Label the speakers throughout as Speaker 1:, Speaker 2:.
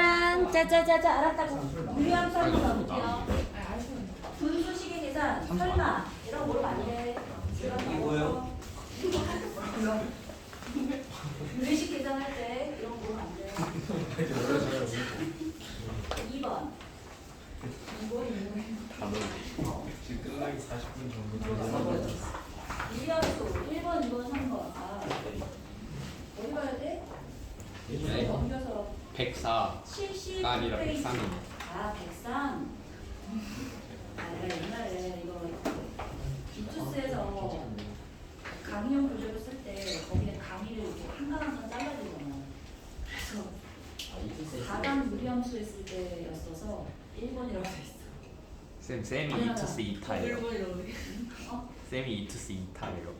Speaker 1: 짜란 짜자자자 알았다고. 무리함수 한번 넣어볼게요. 분수식의 계산 설마 이런 거 모르면 안돼
Speaker 2: 뭐예요?
Speaker 1: 분식 계산할 때 이런 거 모르면 안돼 2번
Speaker 3: 지금 끝나기 40분 정도
Speaker 1: 무리함수 1번 2번 3번 아 어디 가야 돼?
Speaker 2: 네.
Speaker 1: 넘겨서
Speaker 4: 104 70가 아니라. 103이네
Speaker 1: 아, 백상. 아, 내가 옛날에 이거 기투스에서 강의용 교재를 쓸때 거기에 강의를 이렇게 한강 한강 잘라주잖아. 그래서 가강 무리함수 했을 때였어서 1번이라고 돼 있어.
Speaker 4: 쌤 쌤이
Speaker 1: 아니야.
Speaker 4: 2투스 2타예요
Speaker 1: 어?
Speaker 4: 쌤이 2투스 2타예요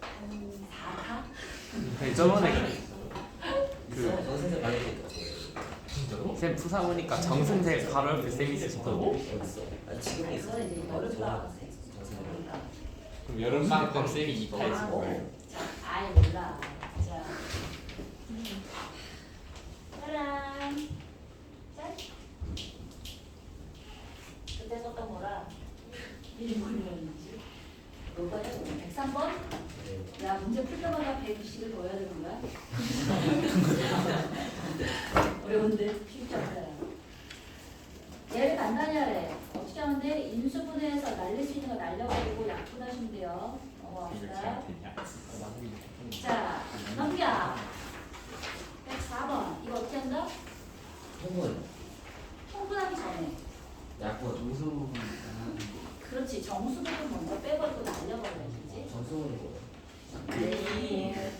Speaker 1: 한 4타?
Speaker 4: 네, 저번에 그
Speaker 2: 선생님 말해도 진짜로?
Speaker 4: 쌤 푸사 보니까 정승재 바로 옆에 쌤 있으시거든요
Speaker 2: 어딨어? 아 지금
Speaker 1: 이제 여름 방학 때.
Speaker 2: 선생님.
Speaker 4: 그럼 여름방학 때 쌤이 2타 했을 거예요
Speaker 1: 자, 아예 몰라. 자. 짜란. 짠. 그때 썼던 거라. 일본이었는지. 너가 해서 103번?
Speaker 2: 네.
Speaker 1: 야, 문제 풀 때마다 120을 더 해야 되는 거야? 어려운데 쉽지 않다. 얘를 간단히 하래. 어떻게 하는데 인수분해해서 날릴 수 있는 거 날려가지고 약분하시면 돼요. 넘어갑시다. 자, 넘겨. 104번. 이거 어떻게 한다?
Speaker 2: 홍문.
Speaker 1: 통분하기 전에.
Speaker 2: 약분.
Speaker 3: 정수
Speaker 1: 그렇지. 정수 부분 먼저 빼버리고 날려버려야지.
Speaker 2: 정수문이 뭐야?
Speaker 1: 네.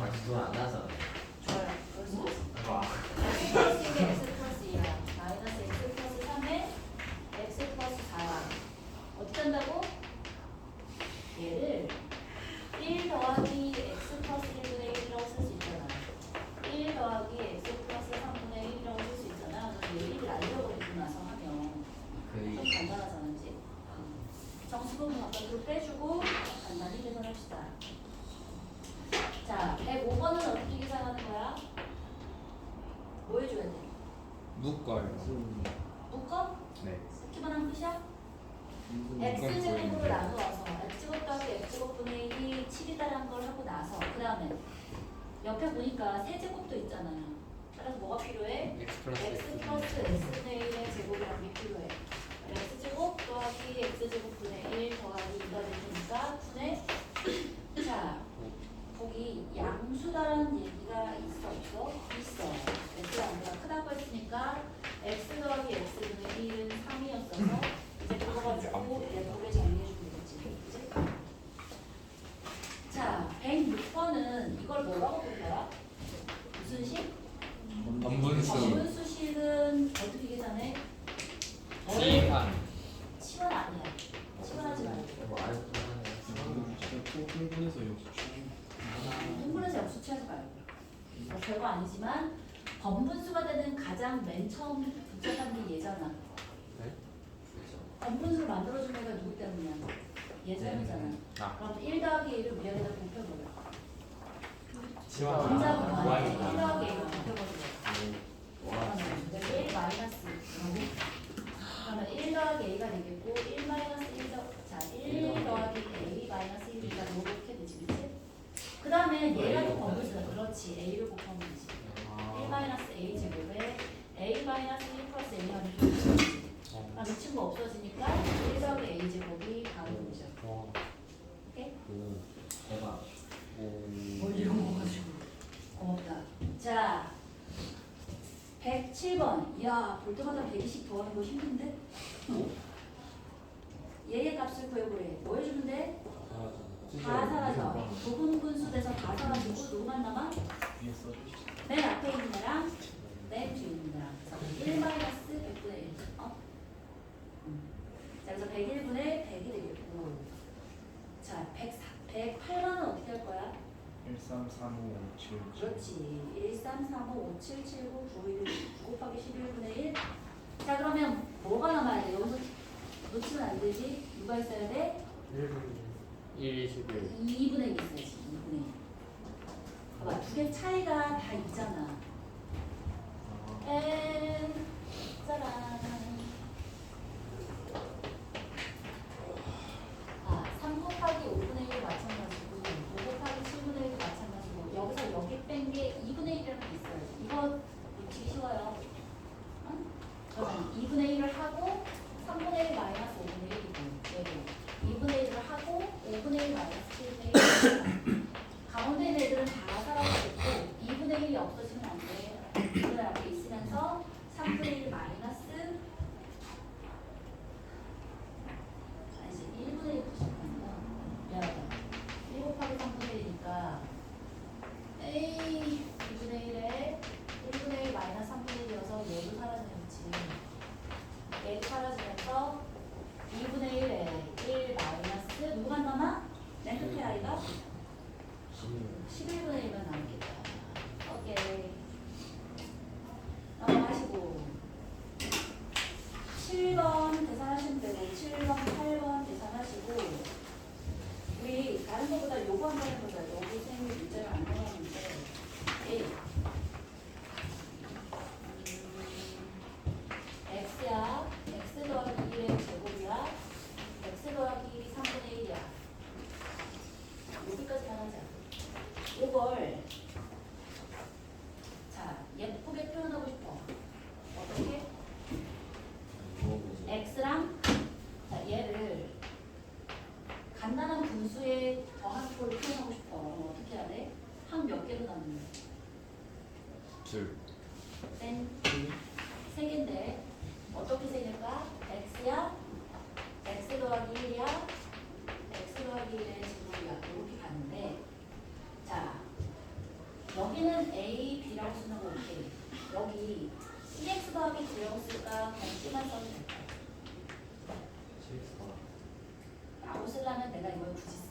Speaker 2: 아 그건 안 나서.
Speaker 1: 좋아요. 그럴 수 있어. x 플러스 1에 x 플러스 2야. 마이너스 x 플러스 3에 x 플러스 4야. 어떻게 한다고? 얘를 1 더하기 x 플러스 1분의 1이라고 쓸 수 있잖아. 1 더하기 x 플러스 3분의 1이라고 쓸 수 있잖아. 그럼 얘 1을 날려버리고 나서 하면 좀
Speaker 2: 거의
Speaker 1: 간단하잖아, 그지? 정수 부분 바깥으로 빼주고 간단히 계산합시다. 자, 105번은 어떻게 계산하는 거야? 뭐 해줘야 돼?
Speaker 4: 묶어요
Speaker 1: 묶어?
Speaker 4: 네
Speaker 1: 스키만 한 끝이야? x제곱으로 나누어서 x제곱 더하기 x제곱 분의 1이 7이다라는 걸 하고 나서 그 다음에 옆에 보니까 세제곱도 있잖아요. 따라서 뭐가 필요해?
Speaker 4: X 플러스
Speaker 1: x 플러스 x분의 1의 제곱이라는 게 필요해. x제곱 더하기 x제곱 분의 1 더하기 2가 될 테니까 분의 자 거기 양수다라는 얘기가? 있어. x가 아니라 크다고 했으니까 x 더하기 x분의 1은 3이었어서 이제 그거 가지고 예쁘게 정리해주면 되겠지. 그치? 자, 106번은 이걸 뭐라고 불러요? 무슨 식?
Speaker 4: 번분수
Speaker 1: 정분수식은 어떻게 계산해?
Speaker 4: 지한
Speaker 1: 치환 아니야. 치환하지 말고.
Speaker 2: 뭐 알았구나.
Speaker 3: 진짜 또 흥분해서
Speaker 1: 흥분해서 역수치하지 말고. 뭐 별거 아니지만 번분수가 되는 가장 맨 처음 복잡한 게 얘잖아.
Speaker 2: 그렇죠.
Speaker 1: 번분수를 만들어준 애가 누구 때문이야? 얘 때문이잖아.
Speaker 4: 아.
Speaker 1: 그럼 1 더하기 1을 위에다 곱혀버려.
Speaker 4: 지환
Speaker 1: 분자분
Speaker 4: 아,
Speaker 1: 안에 1
Speaker 4: 무한이다
Speaker 1: 더하기 1을 곱혀버려.
Speaker 2: 와.
Speaker 1: 그러면 1 마이너스 그러면 1 더하기 a가 되겠고 1 마이너스 1 더, 자, 1 더하기 a 마이너스 1이니까 이렇게 되지, 그치? 그 다음에 번분수다. 그렇지, a를 곱하면 되지. 1 마이너스 a 제곱에 a 마이너스 1 플러스 a 하면 되지. 그럼 이 친구 없어지니까 1 더하기 a 제곱이 20 더하는 거 힘든데? 얘의 값을 구해보래. 뭐 해주면 돼? 다 사라져. 부분 분수 돼서 다 사라지고 누구만 남아? 맨 앞에 있는 애랑 맨 뒤에 있는 애랑. 1 마이너스 100분의 1. 어? 음. 자, 그래서 101분의 100이 되겠고. 자, 104, 108번은 어떻게 할 거야?
Speaker 3: 1335577.
Speaker 1: 그렇지. 133557779 9 곱하기 11분의 1. 자 그러면 뭐가 남아야 돼? 여기서 놓치면 안 되지? 누가 있어야 돼?
Speaker 4: 1, 21.
Speaker 1: 2분의 1 있어야지 2분의 1 봐봐 두 개 차이가 다 있잖아 어. 엔 짜란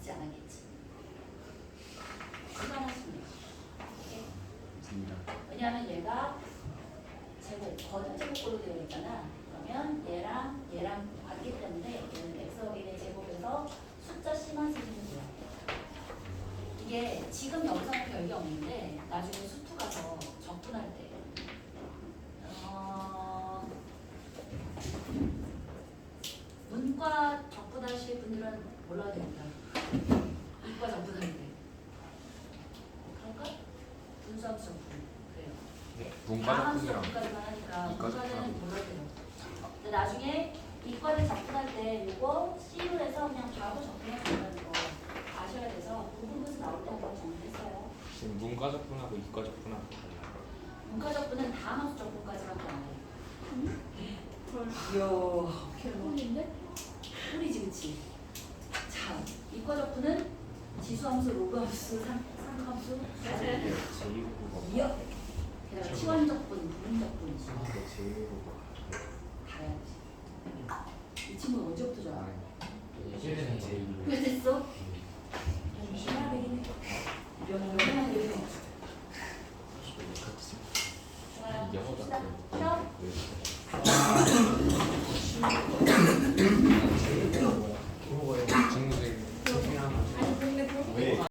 Speaker 1: 쓰지 않았겠지? 왜냐하면 얘가 제곱, 거듭 제곱꼴로 되어 있잖아. 그러면 얘랑 얘랑 같기 때문에 얘는 x 더하기 제곱에서 숫자 c만 쓰시면 돼요. 이게 지금 여기서는 별게 없는데 나중에 수투 가서 적분할 때 어, 문과 적분하실 분들은 몰라도 됩니다. 이과 때 그럴까? 분수함수 적분 그래요.
Speaker 4: 문과 적분이랑
Speaker 1: 문과까지만 하니까
Speaker 4: 이과
Speaker 1: 문과는
Speaker 4: 적분하고.
Speaker 1: 몰라도 돼요. 근데 나중에 이과를 접근할 때 이거 C로 해서 그냥 바로 접근할 수 있다는 거 아셔야 돼서 부분 분수 나올 때 한번 정리했어요.
Speaker 4: 지금 문과 적분하고 이과 적분하고 달라요
Speaker 1: 문과 접근은 다음 함수 접근까지밖에 안 해. 이야, 개꿀인데? 꿀이지, 그치? 자, 이과 접근은 지수함수, 로그함수, 상- 상함수, 이어. 게다가 치환 접근, 부분 접근 다야지. 이 친구는 언제부터 좋아?
Speaker 2: 예전에는 제일
Speaker 1: 왜 됐어?